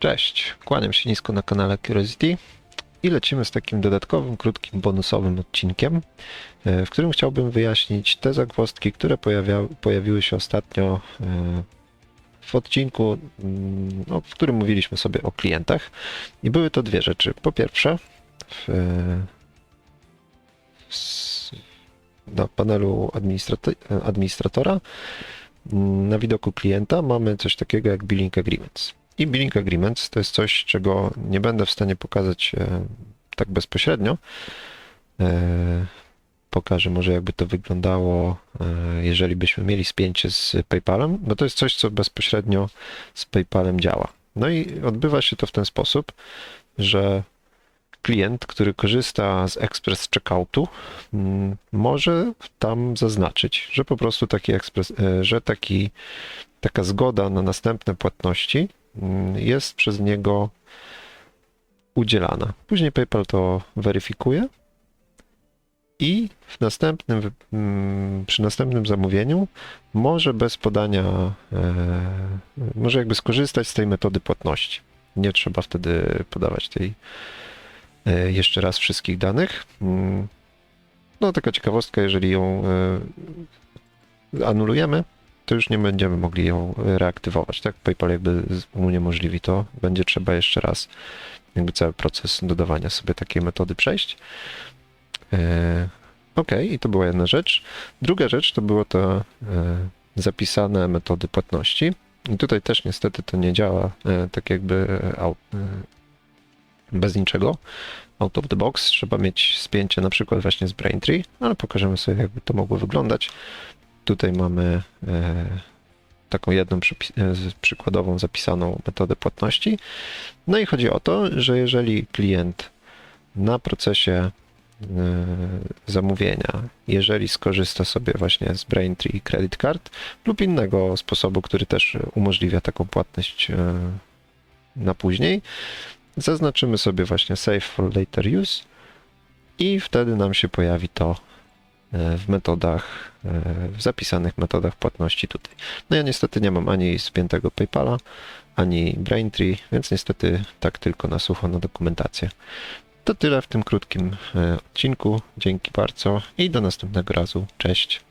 Cześć, kłaniam się nisko na kanale Curiosity i lecimy z takim dodatkowym, krótkim, bonusowym odcinkiem, e, w którym chciałbym wyjaśnić te zagwozdki, które pojawiły się ostatnio e, w odcinku, mm, no, w którym mówiliśmy sobie o klientach. I były to dwie rzeczy. Po pierwsze, w, e, s- na panelu administrato- administratora mm, na widoku klienta mamy coś takiego jak billing agreements. I billing agreements to jest coś, czego nie będę w stanie pokazać e, tak bezpośrednio. E, pokażę może jakby to wyglądało, e, jeżeli byśmy mieli spięcie z PayPalem, bo to jest coś, co bezpośrednio z PayPalem działa. No i odbywa się to w ten sposób, że klient, który korzysta z Express Checkoutu, mm, może tam zaznaczyć, że po prostu taki ekspres, że taki, taka zgoda na następne płatności jest przez niego udzielana. Później PayPal to weryfikuje i w następnym, mm, przy następnym zamówieniu może bez podania, e, może jakby skorzystać z tej metody płatności. Nie trzeba wtedy podawać tej e, jeszcze raz wszystkich danych. Mm, No taka ciekawostka, jeżeli ją e, anulujemy, to już nie będziemy mogli ją reaktywować. Tak, PayPal jakby uniemożliwi to, będzie trzeba jeszcze raz jakby cały proces dodawania sobie takiej metody przejść. E, Ok, i to była jedna rzecz. Druga rzecz to było to e, zapisane metody płatności. I tutaj też niestety to nie działa e, tak jakby bez niczego. Out of the box trzeba mieć spięcie na przykład właśnie z Braintree, ale pokażemy sobie jakby to mogło wyglądać. Tutaj mamy e, taką jedną e, przykładową zapisaną metodę płatności. No i chodzi o to, że jeżeli klient na procesie e, zamówienia, jeżeli skorzysta sobie właśnie z Braintree Credit Card lub innego sposobu, który też umożliwia taką płatność na później, zaznaczymy sobie właśnie Save for Later Use i wtedy nam się pojawi to w metodach, e, w zapisanych metodach płatności tutaj. No ja niestety nie mam ani spiętego PayPala, ani Braintree, więc niestety tak tylko na sucho na dokumentację. To tyle w tym krótkim e, odcinku. Dzięki bardzo i do następnego razu. Cześć.